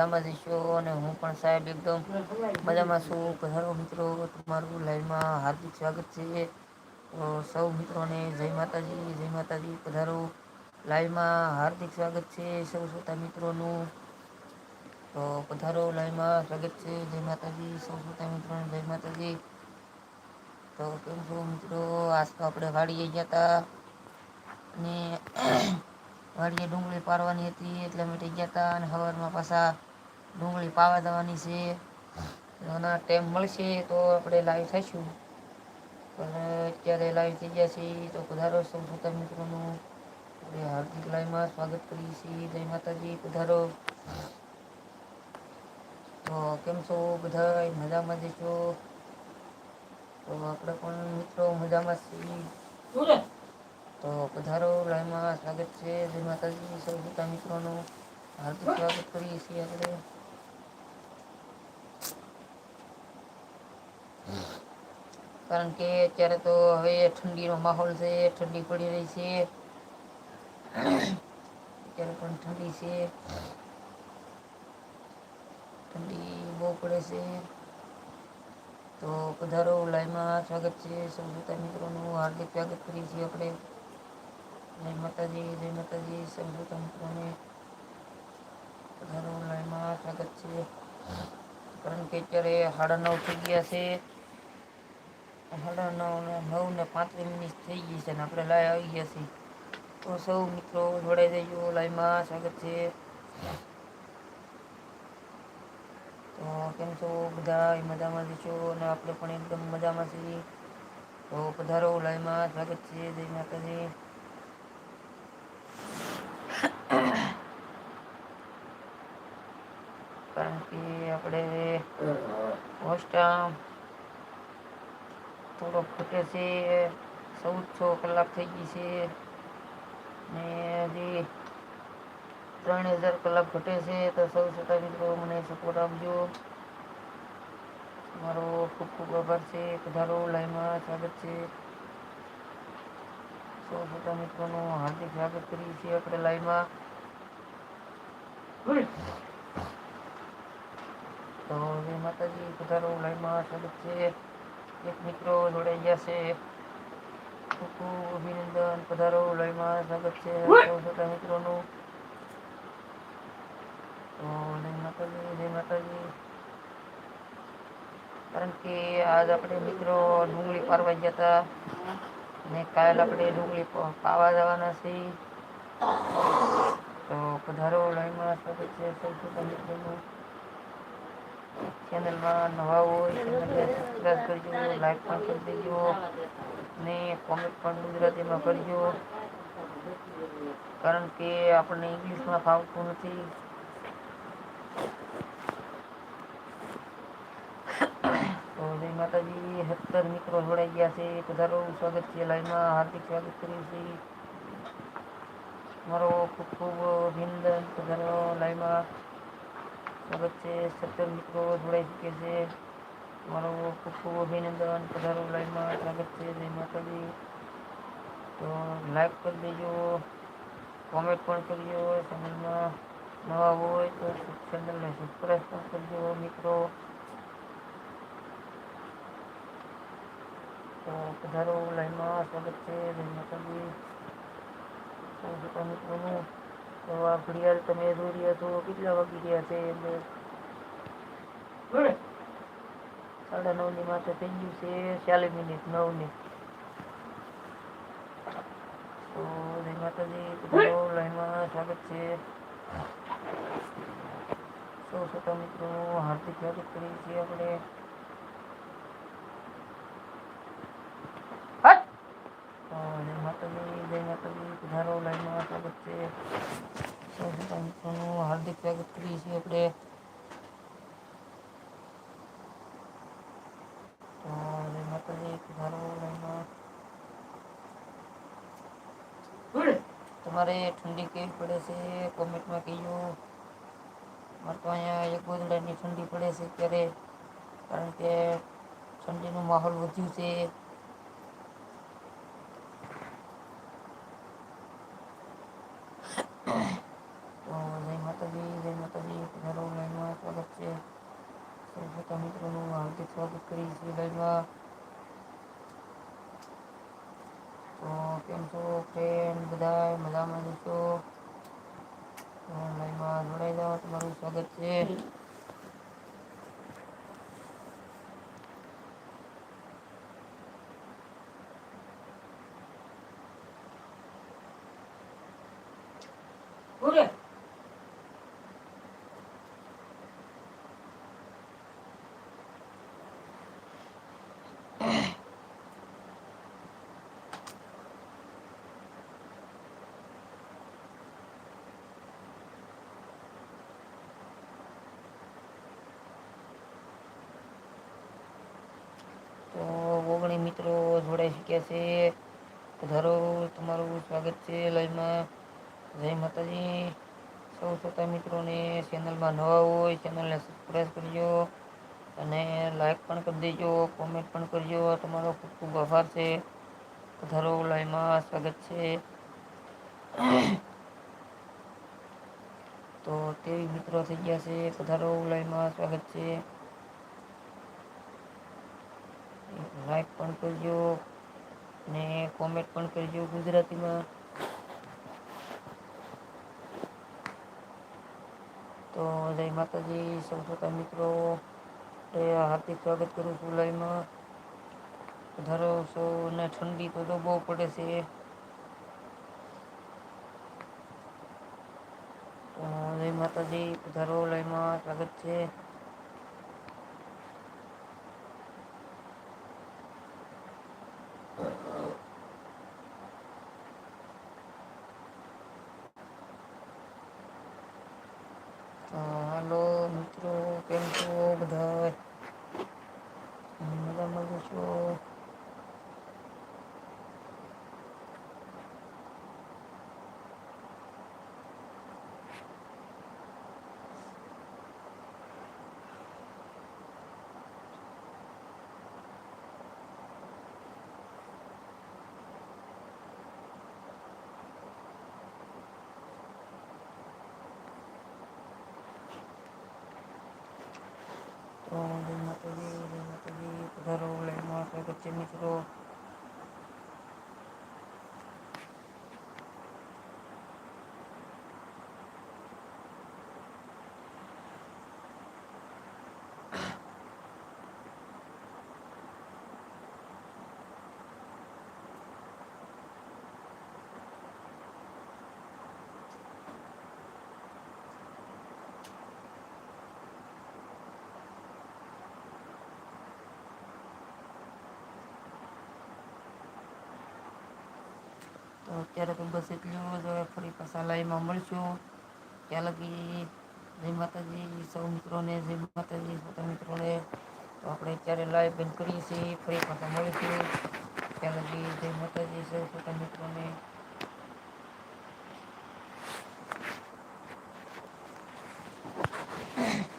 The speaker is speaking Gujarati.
મજામાં છો અને હું પણ સાહેબ એકદમ મજામાં છું પધારો મિત્રો, તમારું લાઈવમાં હાર્દિક સ્વાગત છે. સૌ મિત્રોને જય માતાજી જય માતાજી પધારો. લાઈવમાં હાર્દિક સ્વાગત છે સૌ શ્રોતા મિત્રોનું. તો પધારો, લાઈવમાં સ્વાગત છે. જય માતાજી, સૌ શ્રોતા મિત્રોને જય માતાજી. તો કેમ છો મિત્રો? આજ તો આપણે વાડીએ ગયા તા અને વાડીએ ડુંગળી પારવાની હતી, એટલા માટે ગયા તા અને હવારમાં પાછા ડુંગળી પાવા દેવાની છે. ઘણા ટાઈમ મળશે તો આપણે લાઈવ થઈશું. પણ અત્યારે લાઈવ થઈ ગયા છે તો પધારો સૌ શ્રોતા મિત્રોનું. આપણે હાર્દિક લાઈવમાં સ્વાગત કરીએ છીએ. જય માતાજી પધારો તો કેમ છો બધા મજામાં જશો તો આપણે પણ મિત્રો મજામાં છીએ. તો પધારો લાઈવમાં સ્વાગત છે. જય માતાજી સૌ શ્રોતા મિત્રોનું. હાર્દિક સ્વાગત કરીએ છીએ આપણે. કારણ કે અત્યારે તો હવે ઠંડીનો માહોલ છે, ઠંડી પડી રહી છે. અત્યારે પણ ઠંડી છે. ઠંડી બહુ પડે છે. તો પધારો લાઈમાં સ્વાગત છે સૌ શ્રોતા મિત્રોનું. હાર્દિક સ્વાગત કરીએ છીએ આપણે. જય માતાજી જય માતાજી, સૌ મિત્રોને. પધારો લાઈમાં સ્વાગત છે. કારણ કે અત્યારે સાડા નવ થઈ ગયા છે. સાડા નવ નવ ને પાંત્રીસ મિનિટ થઈ ગઈ છે ને આપણે લાઈવ આવી ગયા છીએ. તો સૌ મિત્રો જોડાઈ જજો લાઈવમાં સ્વાગત છે. તો કેમ છો બધા? મજામાં જશો અને આપણે પણ એકદમ મજામાં છીએ. તો પધારો લાઈવમાં સ્વાગત છે. જય માતાજી. કારણ કે આપણે મોસ્ટ થોડો ખૂટે છે ચૌદસો કલાક થઈ ગઈ છે ને હજી ત્રણ હજાર કલાક ઘટે છે, તો સૌ છતાં મિત્રો મને સપોર્ટ આપજો. મારો ખૂબ ખૂબ આભાર છે, પધારો લાઈમાં સ્વાગત છે. સૌ છતાં મિત્રોનું હાર્દિક સ્વાગત કરીએ છીએ આપણે લાઈમાં તો જય માતાજી પધારો લાઈમાં સ્વાગત છે. એક મિત્રો જોડાઈ ગયા છે. ખૂબ ખૂબ અભિનંદન. પધારો લાઈવમાં સ્વાગત છે. છતાં મિત્રોનું. તો જય માતાજી જય માતાજી. કારણ કે આજ આપણે મિત્રો ડુંગળી પારવા ગયા હતા. ને કાલ આપણે ડુંગળી પાવા જવાના છીએ તો પધારો લાઈવમાં સ્વાગત છે. સૌ છતાં મિત્રોનું. ચેનલમાં નવા હોય ચેનલને સબસ્ક્રાઈબ કરજો લાઈક પણ કરી દેજો ને કોમેન્ટ પણ ગુજરાતીમાં કરજો કારણ કે આપણને ઇંગ્લિશમાં ફાવતું નથી તો જય માતાજી સત્તર મિત્રો જોડાઈ ગયા છે પધારો સ્વાગત છે લાઈવમાં હાર્દિક સ્વાગત કર્યું છે મારો ખૂબ ખૂબ અભિનંદન પધારો લાઈવમાં છે સત્તર મિત્રો જોડાઈ શકે છે. મારો ખૂબ ખૂબ અભિનંદન. પધારો લાઈવમાં સ્વાગત છે. જય માતાજી. તો લાઈક કરી દેજો. કોમેન્ટ પણ કરજો ચેનલમાં નવા હોય તો ચેનલને સબસ્ક્રાઈબ પણ કરજો મિત્રો. તો પધારો લાઈનમાં સ્વાગત છે. જય માતાજી. સૌ મિત્રોનું તો આ ઘડિયાળ તમે દોર્યા છો કેટલા વાગી રહ્યા છે એટલે સાડા નવની માથે થઈ ગયું છે ચાલીસ મિનિટ નવની. તો જય માતાજી પધારો લાઈનમાં સ્વાગત છે. સૌ મિત્રોનું હાર્દિક સ્વાગત કરીએ છીએ આપણે તો જય માતાજી જય માતાજી પધારો લાઈનમાં સ્વાગત છે સૌ છતાં મિત્રોનું હાર્દિક સ્વાગત કરીએ છીએ આપણે તો જય માતાજી પધારો લાઈનમાં તમારે ઠંડી કેવી પડે છે? કોમેન્ટમાં કહેજો. મારે તો અહીંયા એક ગોદડાની ઠંડી પડે છે અત્યારે. કારણ કે ઠંડીનું માહોલ વધ્યું છે. તો જય માતાજી જય માતાજી. પધારો લાઈનમાં સ્વાગત છે. મિત્રોનું હાર્દિક સ્વાગત કરીએ છીએ લાઈવમાં તો કેમ છો ફ્રેન્ડ બધા મજામાં છો? લાઈવમાં જોડાઈ જાઓ તમારું સ્વાગત છે. ઉરે તો ઓગણી મિત્રો જોડાઈ શક્યા છે? પધારો તમારું સ્વાગત છે લાઈવમાં જય માતાજી. સૌ શ્રોતા મિત્રોને ચેનલમાં નવા હોય ચેનલને સબસ્ક્રાઈબ કરજો અને લાઈક પણ કરી દેજો કોમેન્ટ પણ કરજો. તમારો ખૂબ ખૂબ આભાર છે. પધારો લાઈવમાં સ્વાગત છે. તો તેવી મિત્રો થઈ ગયા છે. પધારો લાઈવમાં સ્વાગત છે. લાઈક પણ કરજો ને કોમેન્ટ પણ કરજો ગુજરાતીમાં. તો જય માતાજી સૌ શ્રોતા મિત્રો હાર્દિક સ્વાગત કરું છું લાઈવમાં ધારો સૌને ઠંડી તો બહુ પડે છે. જય માતાજી પધારો લાઈવમાં સ્વાગત છે તો હાલો મિત્રો કેમ છો બધા મજામાં છો તો જય માતાજી જય માતાજી પધારો લાઈવમાં સ્વાગત છે મિત્રો તો અત્યારે તો બસ એટલું જ હવે ફરી પાછા લાઈવમાં મળશું. ત્યાં લગી જય માતાજી, સૌ મિત્રોને જય માતાજી સૌ મિત્રોને તો આપણે અત્યારે લાઈવ બંધ કરીએ છીએ, ફરી પાછા મળીશું. ત્યાં લગી જય માતાજી